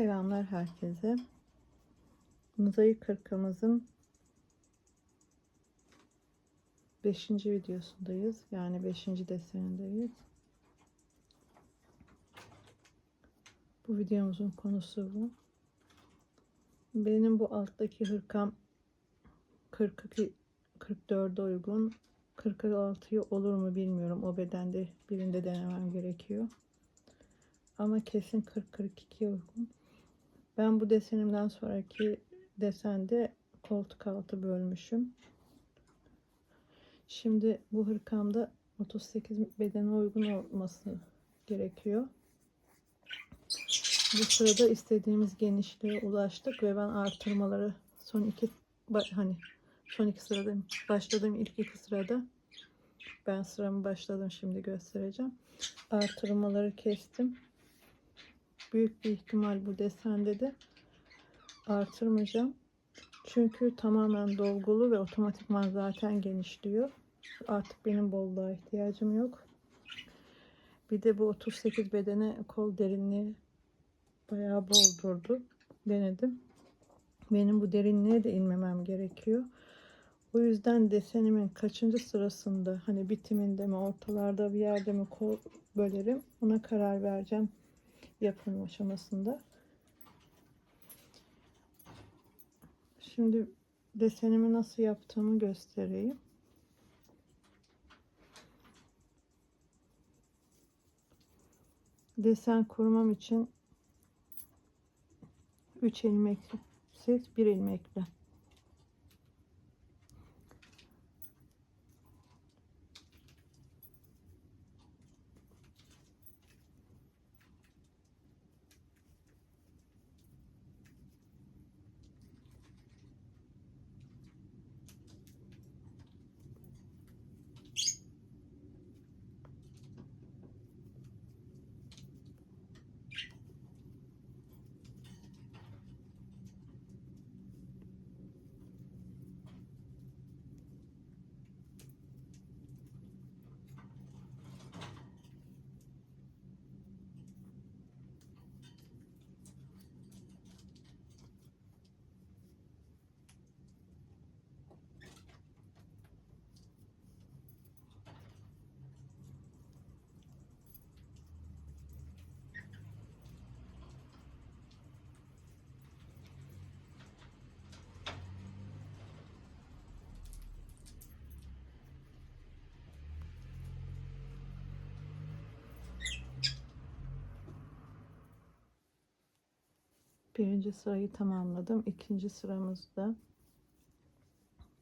Selamlar herkese. Mozaik hırkamızın 5. videosundayız. Yani 5. desenindeyiz. Bu videomuzun konusu bu. Benim bu alttaki hırkam 42 44'e uygun. 46'yı olur mu bilmiyorum. O bedende birinde denemem gerekiyor. Ama kesin 40-42'ye uygun. Ben bu desenimden sonraki desende koltuk altı bölmüşüm. Şimdi bu hırkamda 38 bedene uygun olması gerekiyor. Bu sırada istediğimiz genişliğe ulaştık ve ben artırmaları son iki hani son iki sırada başladığım ilk iki sırada ben sıramı başladım şimdi göstereceğim. Artırmaları kestim. Büyük bir ihtimal bu desende de artırmayacağım. Çünkü tamamen dolgulu ve otomatikman zaten genişliyor. Artık benim bolluğa ihtiyacım yok. Bir de bu 38 bedene kol derinliği bayağı bol durdu. Denedim. Benim bu derinliğe de inmemem gerekiyor. O yüzden desenimin kaçıncı sırasında hani bitiminde mi ortalarda bir yerde mi kol bölerim ona karar vereceğim yapım aşamasında. Şimdi desenimi nasıl yaptığımı göstereyim. Desen kurmam için 3 ilmeksiz bir ilmekle Birinci sırayı tamamladım. İkinci sıramızda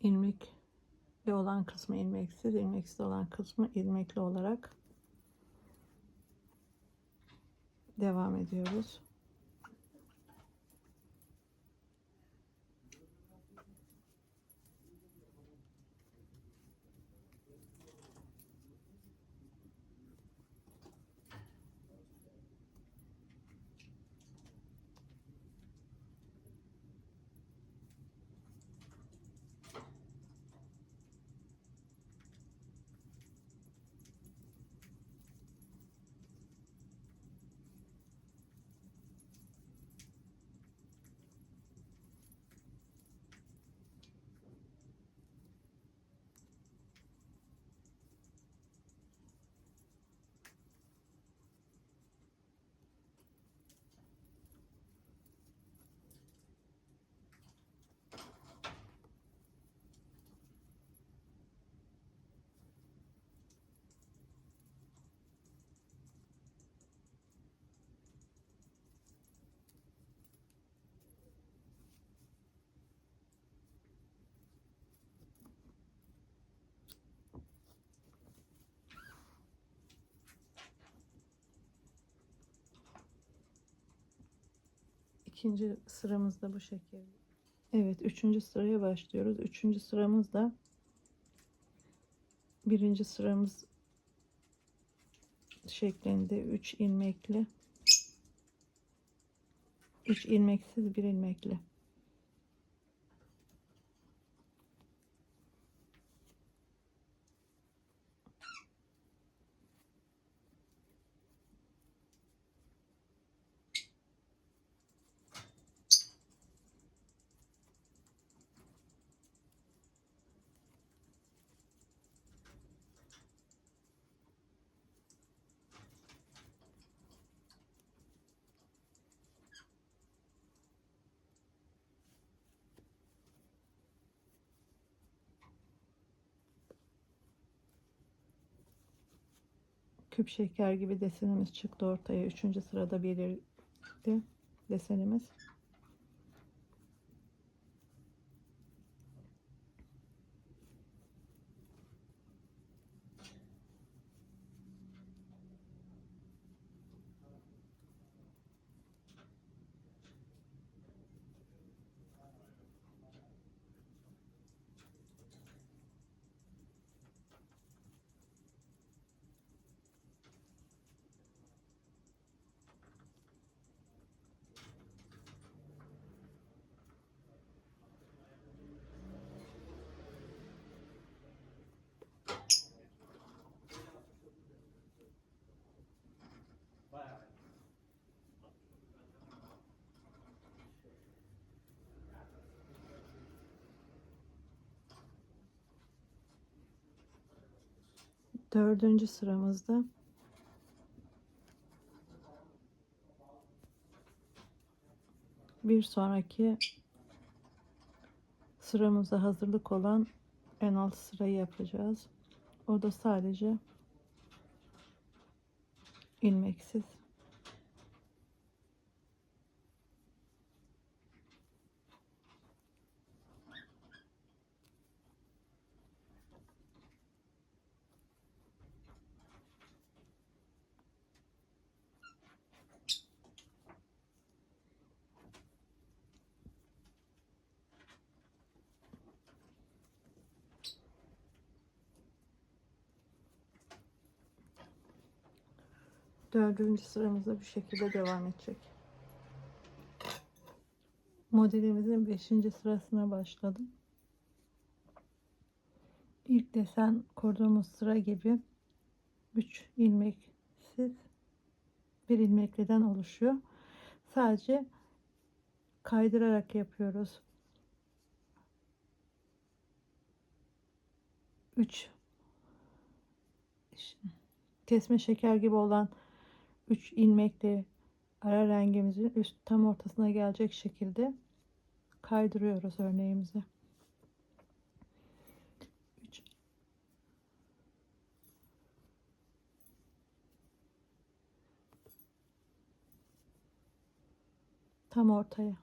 ilmekli olan kısmı ilmeksiz, ilmeksiz olan kısmı ilmekli olarak devam ediyoruz. İkinci sıramız da bu şekilde. Evet, üçüncü sıraya başlıyoruz. Üçüncü sıramızda birinci sıramız şeklinde 3 ilmekli 3 ilmeksiz bir ilmekli küp şeker gibi desenimiz çıktı ortaya. Üçüncü sırada belirdi desenimiz. Dördüncü sıramızda bir sonraki sıramıza hazırlık olan en alt sırayı yapacağız. O da sadece ilmeksiz. Dördüncü sıramızda bu şekilde devam edecek. Modelimizin beşinci sırasına başladım. İlk desen kurduğumuz sıra gibi 3 ilmeksiz bir ilmekliden oluşuyor. Sadece kaydırarak yapıyoruz. 3 kesme şeker gibi olan 3 ilmekle ara rengimizin üst tam ortasına gelecek şekilde kaydırıyoruz örneğimizi. 3 tam ortaya.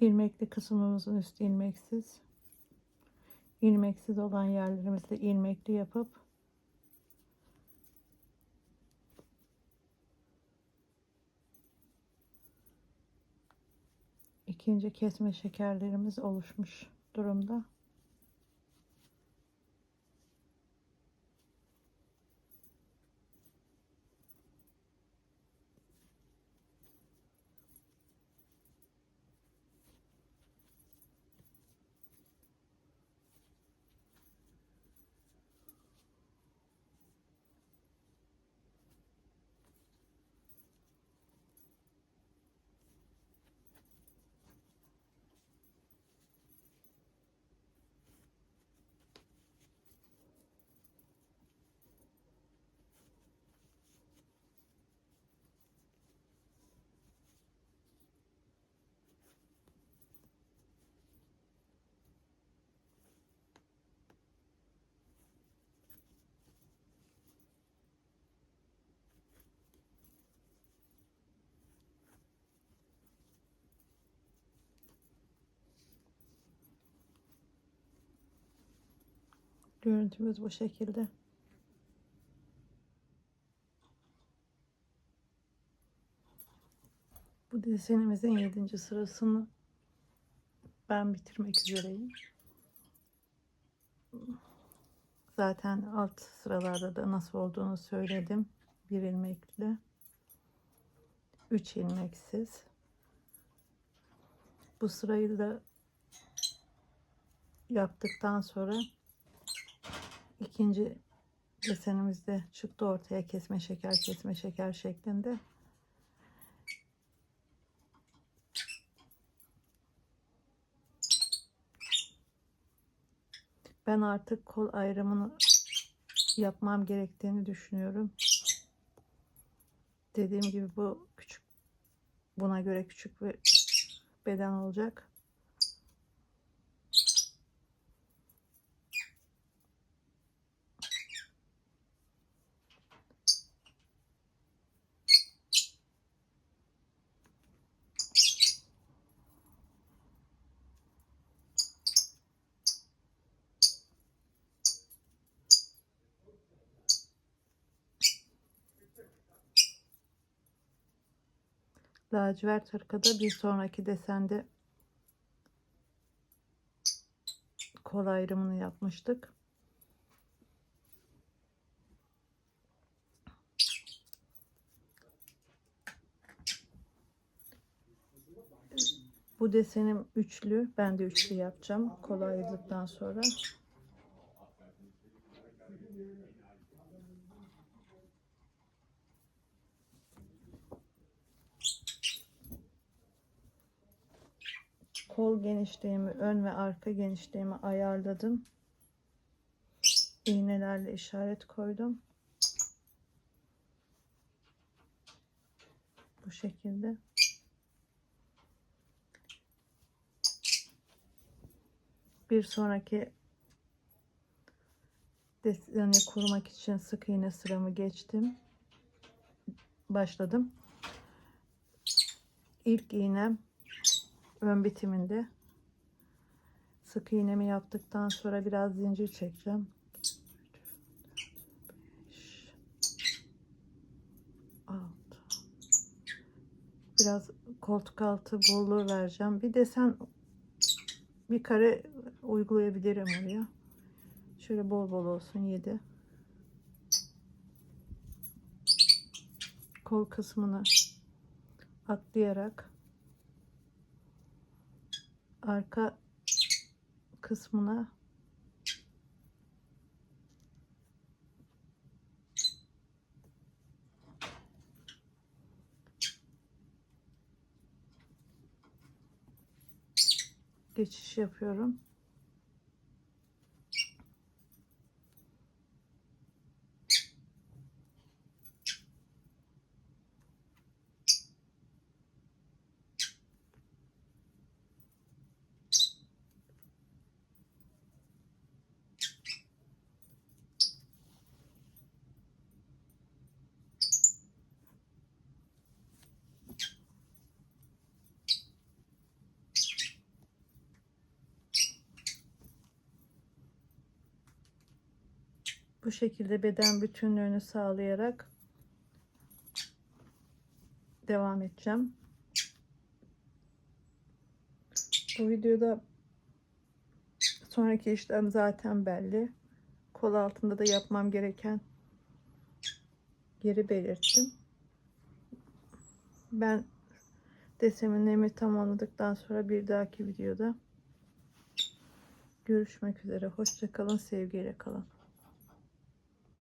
İlmekli kısmımızın üstü ilmeksiz. ilmeksiz olan yerlerimizde ilmekli yapıp ikinci kesme şekerlerimiz oluşmuş durumda. Görüntümüz bu şekilde. Bu desenimizin 7. sırasını ben bitirmek üzereyim. Zaten alt sıralarda da nasıl olduğunu söyledim. Bir ilmekli. 3 ilmeksiz. Bu sırayı da yaptıktan sonra ikinci desenimizde çıktı ortaya kesme şeker kesme şeker şeklinde. Ben artık kol ayrımını yapmam gerektiğini düşünüyorum. Dediğim gibi bu küçük buna göre küçük bir beden olacak. Lacivert hırkada bir sonraki desende kol ayrımını yapmıştık. Bu desenim üçlü. Ben de üçlü yapacağım. Kol ayrıldıktan sonra. Kol genişliğimi, ön ve arka genişliğimi ayarladım. İğnelerle işaret koydum. Bu şekilde. Bir sonraki deseni kurmak için sık iğne sıramı geçtim. Başladım. İlk iğnem ön bitiminde sık iğnemi yaptıktan sonra biraz zincir çekeceğim. 6 Biraz koltuk altı bolluğu vereceğim. Bir desen bir kare uygulayabilirim oraya. Şöyle bol bol olsun 7. Kol kısmını atlayarak arka kısmına geçiş yapıyorum. Bu şekilde beden bütünlüğünü sağlayarak devam edeceğim. Bu videoda sonraki işlem zaten belli. Kol altında da yapmam gereken yeri belirttim. Ben deseminlerimi tamamladıktan sonra bir dahaki videoda görüşmek üzere. Hoşçakalın, sevgiyle kalın.